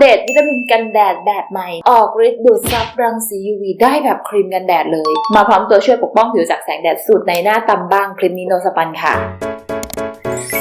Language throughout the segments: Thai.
เดตวิตามินกันแดดแบบใหม่ ออกฤทธิ์ดูดซับรังสี UV ได้แบบครีมกันแดดเลย มาพร้อมตัวช่วยปกป้องผิวจากแสงแดดสูตรในหน้าตำบ้างคลิปนี้โนสปันค่ะ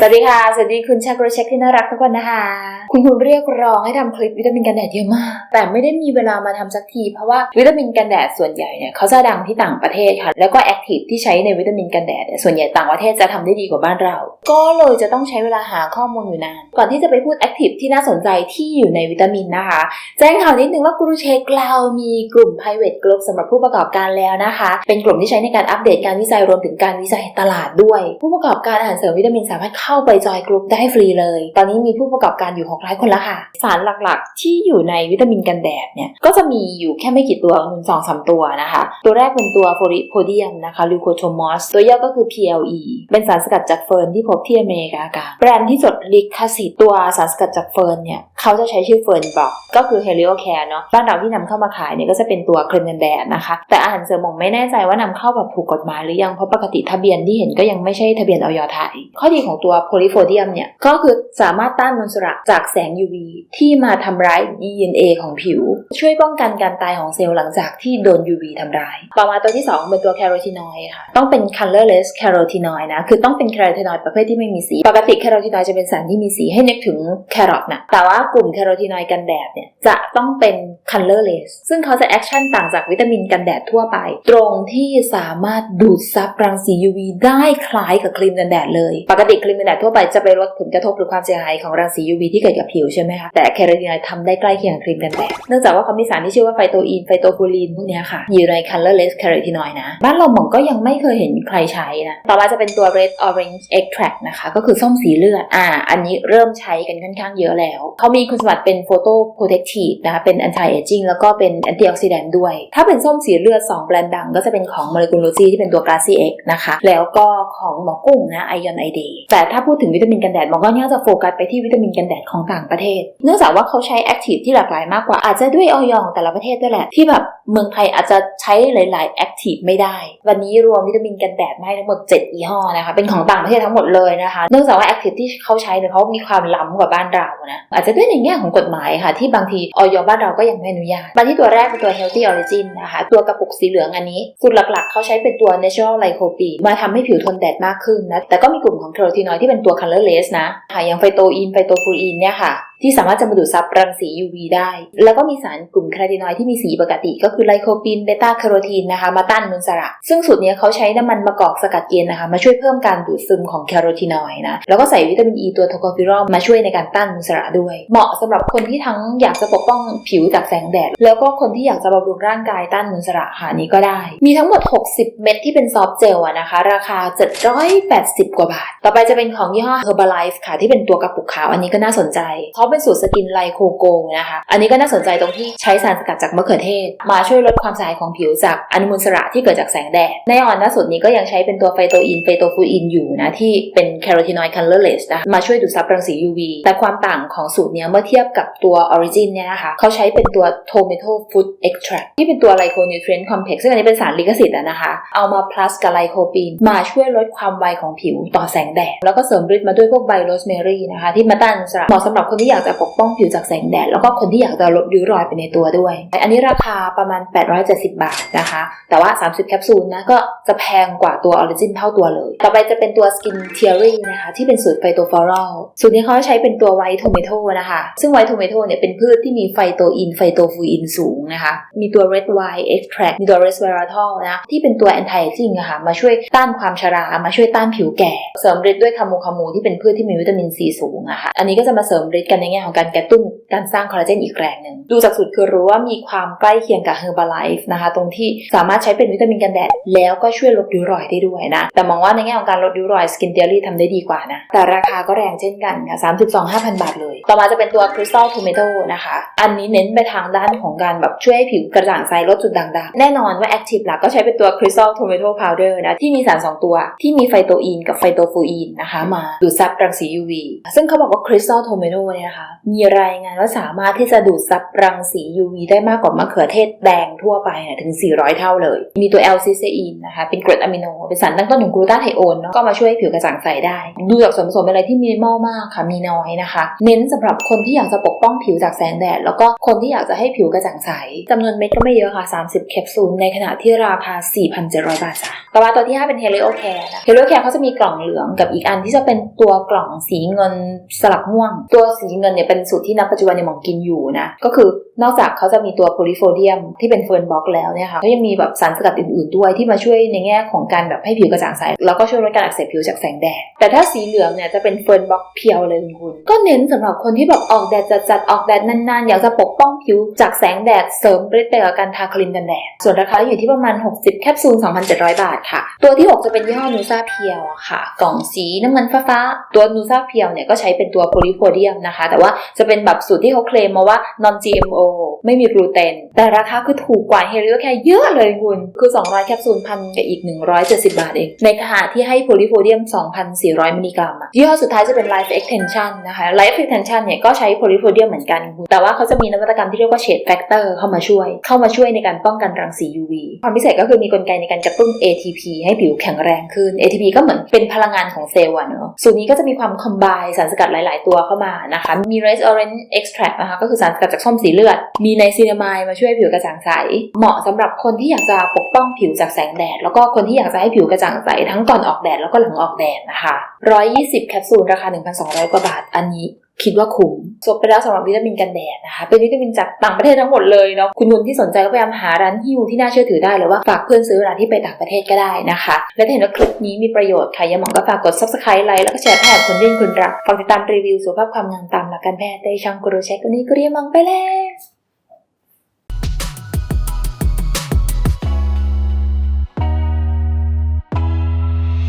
สวัสดีค่ะ สวัสดีคุณชากรเช็คที่น่ารักทุกคนนะคะ คุณคุณเรียกร้องให้ทำคลิปวิตามินกันแดดเยอะมาก แต่ไม่ได้มีเวลามาทำสักที เพราะว่าวิตามินกันแดดส่วนใหญ่เนี่ยเขาจะดังที่ต่างประเทศค่ะ แล้วก็แอคทีฟที่ใช้ในวิตามินกันแดดเนี่ยส่วนใหญ่ต่างประเทศจะทำได้ดีกว่าบ้านเรา ก็เลยจะต้องใช้เวลาหาข้อมูลอยู่นาน ก่อนที่จะไปพูดแอคทีฟที่น่าสนใจที่อยู่ในวิตามินนะคะ แจ้งข่าวนิดนึงว่ากรูเช็คเรามีกลุ่ม private group สำหรับผู้ประกอบการแล้วนะคะ เป็นกลุ่มที่ใช้ในการอัปเดตการวิจัยรวมถึงการวิจัยตลาดด้วย ผู้ประกอบการอาหารเสริมวิตามินสามารถเข้า้าไปจอยกลุ่มได้ฟรีเลย ตอนนี้มีผู้ประกอบการอยู่600คนแล้วค่ะ สารหลักๆ ที่อยู่ในวิตามินกันแดดเนี่ยก็จะมีอยู่แค่ไม่กี่ตัวหนึ่งสองสามตัวนะคะ ตัวแรกเป็นตัวโฟลิโพเดียมนะคะลิโคโทมอสตัวย่อก็คือ PLE เป็นสารสกัดจากเฟิร์นที่พบที่อเมริกากลางแบรนด์ที่จดลิขสิทธิ์ตัวสารสกัดจากเฟิร์นเนี่ยเขาจะใช้ชื่อเฟิร์นบล็อกก็คือ Helio Care เนาะบ้านเราที่นำเข้ามาขายเนี่ยก็จะเป็นตัวครีมกันแดดนะคะ แต่อาหารเสริมผมไม่แน่ใจว่านำเข้าแบบถูกกฎหมายหรือยังเพราะปกติทะเบียนที่เห็นก็ยังไม่ใช่ทะเบียนออยไทยข้อดีของตัวโพลิโฟเดียมเนี่ย ก็คือสามารถต้านมลสระจากแสง UV ที่มาทำร้าย DNA ของผิว ช่วยป้องกันการตายของเซลล์หลังจากที่โดน UV ทำร้าย ต่อมาตัวที่ 2 เป็นตัวแคโรทีนอยด์ค่ะ ต้องเป็น colorless carotenoid นะ คือต้องเป็นแคโรทีนอยด์ประเภทที่ไม่มีสี ปกติแคโรทีนอยด์จะเป็นสารที่มีสีให้นึกถึงแครอทนะแต่ว่ากลุ่มแคโรทีนอยด์กันแดดเนี่ยจะต้องเป็น colorless ซึ่งเขาจะแอคชั่นต่างจากวิตามินกันแดดทั่วไป ตรงที่สามารถดูดซับรังสี UV ได้คล้ายกับครีมกันแดดเลย ปกติครีมกันแดดทั่วไปจะไปลดผลกระทบหรือความเสียหายของรังสี UV ที่เกิดกับผิวใช่ไหมคะ แต่แคโรทีนอยด์ทำได้ใกล้เคียงครีมกันแดด เนื่องจากว่าเขามีสารที่ชื่อว่าไฟโตอีนไฟโตฟูลีนพวกนี้ค่ะ อยู่ใน colorless carotenoid นะ บ้านเราหม่องก็ยังไม่เคยเห็นใครใช้นะ ต่อมาจะเป็นตัว red orange extract นะคะ ก็คือส้มสีเลือด อ่า อันนี้เริ่มใช้กันค่อนข้างเยอะแล้ว เขามีคุณสมบัติเป็น photo protective นะคะ เป็น anti aging แล้วก็เป็น antioxidant ด้วย ถ้าเป็นส้มสีเลือด2แบรนด์ดังก็จะเป็นของ Moleculogy ที่เป็นตัว Glassy X นะคะ แล้วก็ของหมอกุ้งนะ Ion ID แต่ถ้าพูดถึงวิตามินกันแดดหมอก็ยังจะโฟกัสไปที่วิตามินกันแดดของต่างประเทศ เนื่องจากว่าเขาใช้ active ที่หลากหลายมากกว่าอาจจะด้วยออยองแต่ละประเทศด้วยแหละ ที่แบบเมืองไทยอาจจะใช้หลายๆ active ไม่ได้ วันนี้รวมวิตามินกันแดดมาให้ทั้งหมด 7 ยี่ห้อนะคะเป็นของต่างประเทศทั้งหมดเลยนะคะเนื่องจากว่า active ที่เขาใช้เนี่ยเขามีความล้ำกว่าบ้านเรานะอาจจะด้วยในแง่ของกฎหมายค่ะ ที่บางทีออยบ้านเราก็ยังไม่อนุญาตมาที่ตัวแรกเป็นตัว healthy origin นะคะตัวกระปุกสีเหลืองอันนี้สูตรหลัก ๆ เขาใช้เป็นตัว natural lycopene มาทำให้ผิวทนแดดมากขึ้นนะแต่ก็มีกลุ่มของ carotenoid ที่เป็นตัว colorless นะค่ะอย่างไฟโตอีนไฟโตฟูอีนเนี่ยค่ะ ที่สามารถจะมาดูดซับรังสี UV ได้ แล้วก็มีสารกลุ่มแคโรทีนอยด์ที่มีสีปกติ ก็คือไลโคปีนเบต้าแคโรทีนนะคะมาต้านอนุมูลอิสระ ซึ่งสูตรนี้เขาใช้น้ำมันมะกอกสกัดเย็นนะคะ มาช่วยเพิ่มการดูดซึมของแคโรทีนอย์นะแล้วก็ใส่วิตามินอ e ีตัวโทโคฟิรอลมาช่วยในการต้านอนุมูลอิสระด้วย เหมาะสำหรับคนที่ทั้งอยากจะปกป้องผิวจากแสงแดด แล้วก็คนที่อยากจะบำรุงร่างกายต้านอนุมูลอิสระค่ะอันนี้ก็ได้ มีทั้งหมด 60 เม็ดที่เป็นซอฟต์เจลอะนะคะ ราคา 780 กว่าบาท ต่อไปจะเป็นของยี่ห้อ Herbalife ค่ะที่เป็นตัวกระปุกขาวอันนี้ก็น่าสนใจเขาเป็นสูตรสกินไลโคโกนะคะ อันนี้ก็น่าสนใจตรงที่ใช้สารสกัดจากมะเขือเทศ มาช่วยลดความเสียหายของผิวจากอนุมูลสระที่เกิดจากแสงแดดในอ่อนนะสูตรนี้ก็ยังใช้เป็นตัวไฟโตอินไฟโตฟูอินอยู่นะที่เป็นแคโรทีนอยด์ colorless นะมาช่วยดูดซับรังสี UV แต่ความต่างของสูตรเนี้ยเมื่อเทียบกับตัว Origin เนี่ยนะคะเขาใช้เป็นตัว Tomato Food Extract ที่เป็นตัว Lyconutrient Complex ซึ่งอันนี้เป็นสารลิขสิทธิ์นะคะเอามา plus กับไลโคปีนมาช่วยลดความไวของผิวต่อแสงแดดแล้วก็เสริมฤทธิ์มาด้วยพวกใบโรสแมรี่นะคะที่มาต้านอนุมูลสระเหมาะสำหรับคนที่อยากจะปกป้องผิวจากแสงแดด แล้วก็คนที่อยากจะลดริ้วรอยไปในตัวด้วย อันนี้ราคาประมาณ 870 บาทนะคะ แต่ว่า 30 แคปซูลนะก็จะแพงกว่าตัว Origin เท่าตัวเลย ต่อไปจะเป็นตัว Skin Theory นะคะ ที่เป็นสูตรไฟโตฟอรอลสูตรนี้เขาใช้เป็นตัวไวท์โทเมโตนะคะ ซึ่งไวท์โทเมโตเนี่ยเป็นพืชที่มีไฟโตอินไฟโตฟูอินสูงนะคะ มีตัว Red Wine Extract มีตัว Resveratrol นะ ที่เป็นตัว anti aging อะค่ะ มาช่วยต้านความชรา มาช่วยต้านผิวแก่ เสริมฤทธิ์ด้วยคาโมคามูที่เป็นพืชที่มีวิตามินซีสูงอะค่ะ อันนี้ก็จะมาเสริมฤทธิ์กันในแง่ของการกระตุ้นการสร้างคอลลาเจนอีกแรงหนึ่งดูจากสูตรคือรู้ว่ามีความใกล้เคียงกับ Herbalife นะคะ ตรงที่สามารถใช้เป็นวิตามินกันแดด แล้วก็ช่วยลดริ้วรอยได้ด้วยนะ แต่มองว่าในแง่ของการลดริ้วรอย Skin Theory ทำได้ดีกว่านะ แต่ราคาก็แรงเช่นกันค่ะ3.25,000บาทเลย ต่อมาจะเป็นตัว Crystal Tomato นะคะ อันนี้เน้นไปทางด้านของการแบบช่วยให้ผิวกระจ่างใสลดจุดด่างดำแน่นอนว่า Active หลักก็ใช้เป็นตัว Crystal Tomato Powder นะที่มีสาร 2 ตัว ที่มีไฟโตอีนกับไฟโตฟูอีนนะคะมาดูดซับรังสี UV ซึ่งเขาบอกว่า Crystal Tomato เนี่ยนะคะ มีรายงานว่าสามารถที่จะดูดซับรังสี UV ได้มากกว่ามะเขือเทศแดงทั่วไปนะถึง 400 เท่าเลย มีตัว L ซิเอนนะคะ เป็นกรดอะมิโน เป็นสารตั้งต้นของกลูตาไทโอนเนาะก็มาช่วยให้ผิวกระจ่างใสได้ ดูจากส่วนผสมเป็นอะไรที่มินิมอลมากค่ะ มีน้อยนะคะ เน้นสำหรับคนที่อยากจะปกป้องผิวจากแสงแดด แล้วก็คนที่อยากจะให้ผิวกระจ่างใสจำนวนเม็ดก็ไม่เยอะค่ะ 30 แคปซูล ในขณะที่ราคา 4,700 บาทจ้ะต่อมาตัวที่ 5 เป็น Helio Care นะ Helio Care เขาจะมีกล่องเหลืองกับอีกอันที่จะเป็นตัวกล่องสีเงินสลับม่วง ตัวสีเงินเนี่ยเป็นสูตรที่นักปัจจุบันเนี่ยมองกินอยู่นะ ก็คือ นอกจากเขาจะมีตัวโพลิโฟเดียมที่เป็นเฟิร์นบล็อกแล้วเนี่ยค่ะก็ยังมีแบบสารสกัดอื่นๆด้วยที่มาช่วยในแง่ของการแบบให้ผิวกระจ่างใสแล้วก็ช่วยลดการอักเสบผิวจากแสงแดดแต่ถ้าสีเหลืองเนี่ยจะเป็นเฟิร์นบล็อกเพียวเลยคุณก็เน้นสำหรับคนที่แบบออกแดดจัดๆออกแดดนานๆ อยากจะปกป้องผิวจากแสงแดดเสริมฤทธิ์ไปกับการทาครีมกันแดดส่วนราคาอยู่ที่ประมาณ 60 แคปซูล 2,700 บาทค่ะ ตัวที่ 6 จะเป็นยี่ห้อนูซาเพียวค่ะ กล่องสีน้ำเงินฟ้าๆตัวนูซาเพียวเนี่ยก็ใช้เป็นตัวโพลิโพเดียมนะคะ แต่ว่าจะเป็นแบบสูตรที่เขาเคลมมาว่า non GMO ไม่มีกลูเตน แต่ราคาคือถูกกว่าเฮลิโอแคร์เยอะเลยคุณ คือ 200 แคปซูลพันกับอีก 170 บาทเอง ในขณะที่ให้โพลิโพเดียม 2,400 มิลลิกรัมอะยี่ห้อสุดท้ายจะเป็น Life Extension นะคะ Life Extension เนี่ยก็ใช้โพลิโพเดียมเหมือนกันคุณ แต่ว่าเขาจะมีนวัตกรรมที่เรียกว่า Shade Factor เข้ามาช่วย เข้ามาช่วยในการป้องกันรังสี UV ความพิเศษก็คือมีกลไกในการกระตุ้น ATP ให้ผิวแข็งแรงขึ้น ATP ก็เหมือนเป็นพลังงานของเซลล์อะเนอะสูตรนี้ก็จะมีความคอมไบสารสกัดหลาย ๆ ตัวเข้ามานะคะ มี Red Orange Extract นะคะก็คือสารสกัดจากส้มสีเลือดมีไนซีนามายมาช่วยผิวกระจ่างใส เหมาะสำหรับคนที่อยากจะปกป้องผิวจากแสงแดด แล้วก็คนที่อยากจะให้ผิวกระจ่างใสทั้งก่อนออกแดดแล้วก็หลังออกแดดนะคะ 120 แคปซูลราคา 1,200 กว่าบาท อันนี้ คิดว่าคุ้มจบไปแล้วสำหรับวิตามินกันแดดนะคะ เป็นวิตามินจากต่างประเทศทั้งหมดเลยเนาะคุณนุ่นที่สนใจก็พยายามหาร้านฮิวที่น่าเชื่อถือได้หรือว่าฝากเพื่อนซื้อเวลาที่ไปต่างประเทศก็ได้นะคะ และถ้าเห็นว่าคลิปนี้มีประโยชน์ค่ะอย่าหมองก็ฝากกด subscribe ไลค์แล้วก็แชร์ให้กับคนที่คุณรักฝากติดตามรีวิวสุขภาพความงามตามหลักการแพทย์ได้ช่องกรูเช็ควันนี้ก็เรียมังไปแล้ว